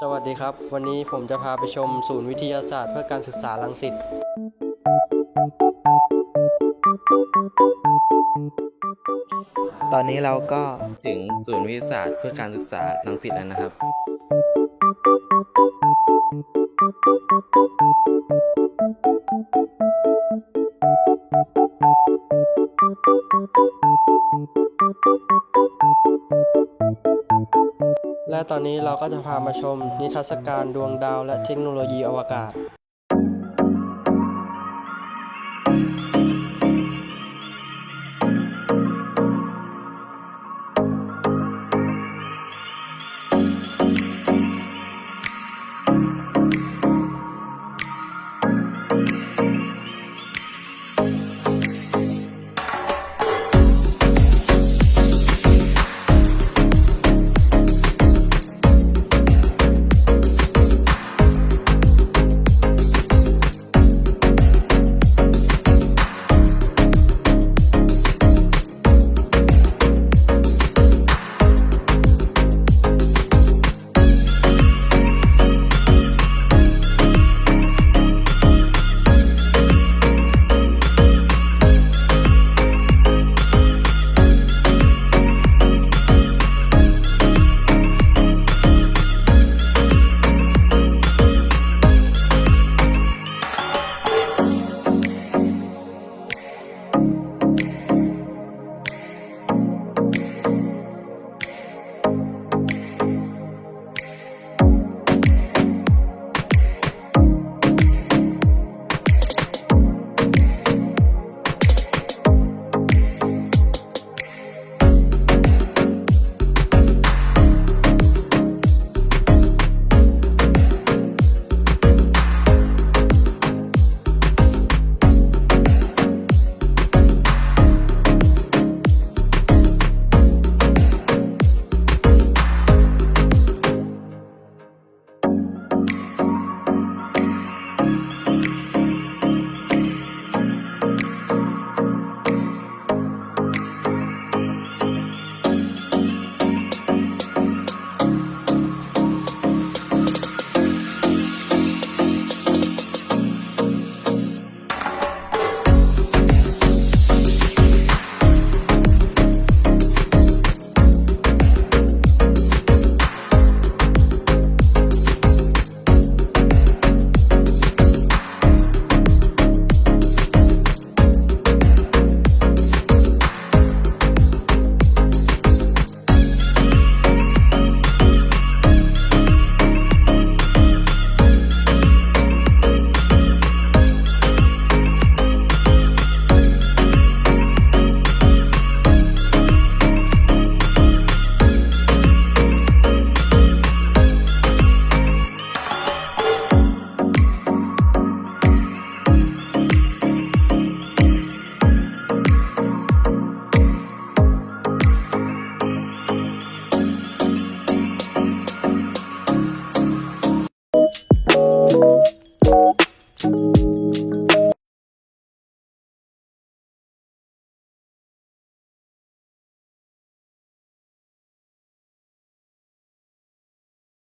สวัสดีครับ วันนี้ผมจะพาไปชมศูนย์วิทยาศาสตร์เพื่อการศึกษาลังสิตตอนนี้เราก็ถึงศูนย์วิทยาศาสตร์เพื่อการศึกษาลังสิตแล้วนะครับ และตอนนี้เราก็จะพามาชมนิทรรศการดวงดาวและเทคโนโลยีอวกาศ